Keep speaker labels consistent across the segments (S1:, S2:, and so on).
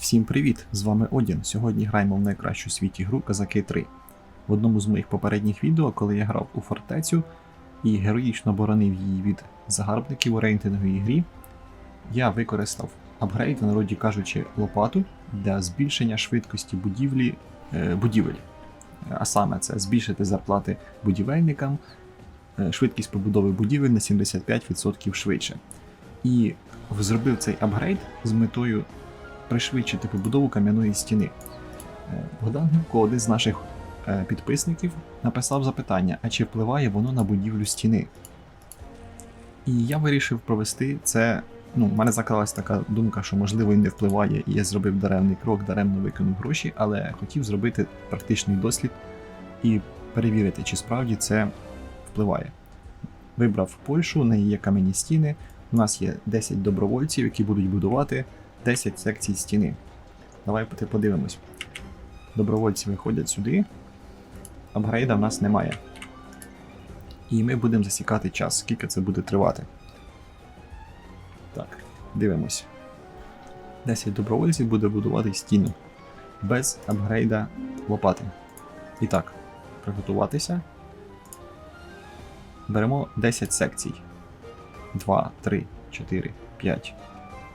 S1: Всім привіт! З вами Одін. Сьогодні граємо в найкращу в світі гру Казаки 3. В одному з моїх попередніх відео, коли я грав у фортецю і героїчно боронив її від загарбників у рейтинговій грі, я використав апгрейд, в народі кажучи, лопату для збільшення швидкості будівлі, е, будівель. А саме це збільшити зарплати будівельникам, е, швидкість побудови будівель на 75% швидше. І зробив цей апгрейд з метою пришвидшити побудову кам'яної стіни. Е, Богдан Гівко, один з наших е, підписників, написав запитання, а чи впливає воно на будівлю стіни. І я вирішив провести це. Ну, в мене закралась така думка, що можливо і не впливає, і я зробив даремний крок, даремно викинув гроші, але хотів зробити практичний дослід і перевірити, чи справді це впливає. Вибрав Польщу, у неї є кам'яні стіни. У нас є 10 добровольців, які будуть будувати 10 секцій стіни. Давай подивимось. Добровольці виходять сюди. Апгрейда в нас немає. І ми будемо засікати час, скільки це буде тривати. Так, дивимось. 10 добровольців буде будувати стіну без апгрейда лопати. І так, приготуватися. Беремо 10 секцій. 2, 3, 4, 5,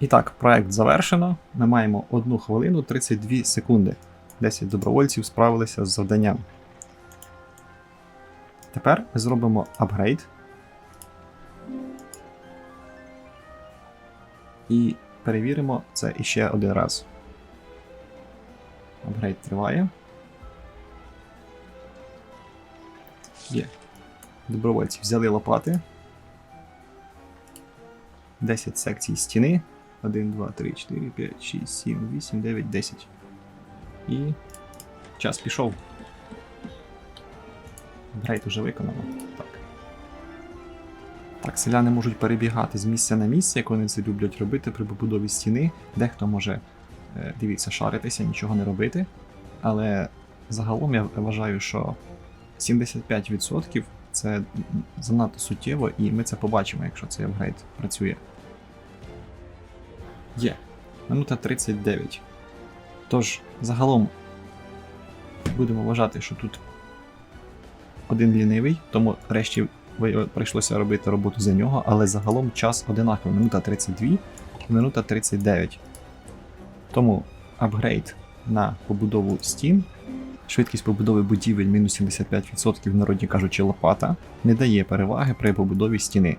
S1: І так, проект завершено. Ми маємо 1 хвилину 32 секунди. 10 добровольців справилися з завданням. Тепер зробимо апгрейд. І перевіримо це іще один раз. Апгрейд триває. Є. Добровольці взяли лопати. 10 секцій стіни. 1, 2, 3, 4, 5, 6, 7, 8, 9, 10. І час пішов. Грейт уже виконано. Так. Так, селяни можуть перебігати з місця на місце, як вони це люблять робити при побудові стіни. Дехто може, е, дивіться, шаритися, нічого не робити. Але загалом я вважаю, що 75% це занадто суттєво, і ми це побачимо, якщо цей апгрейд працює. Є. Минута 39. Тож, загалом будемо вважати, що тут один лінивий, тому решті прийшлося робити роботу за нього, але загалом час одинаковий. Минута 32 і минута 39. Тому апгрейд на побудову стін, швидкість побудови будівель мінус 75%, в народі кажучи, лопата, не дає переваги при побудові стіни.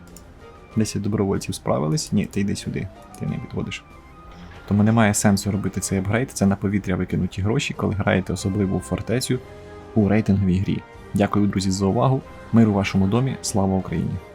S1: 10 добровольців справились. Ні, ти йди сюди, ти не підходиш. Тому немає сенсу робити цей апгрейд, це на повітря викинуті гроші, коли граєте особливу фортецю у рейтинговій грі. Дякую, друзі, за увагу. Мир у вашому домі, слава Україні!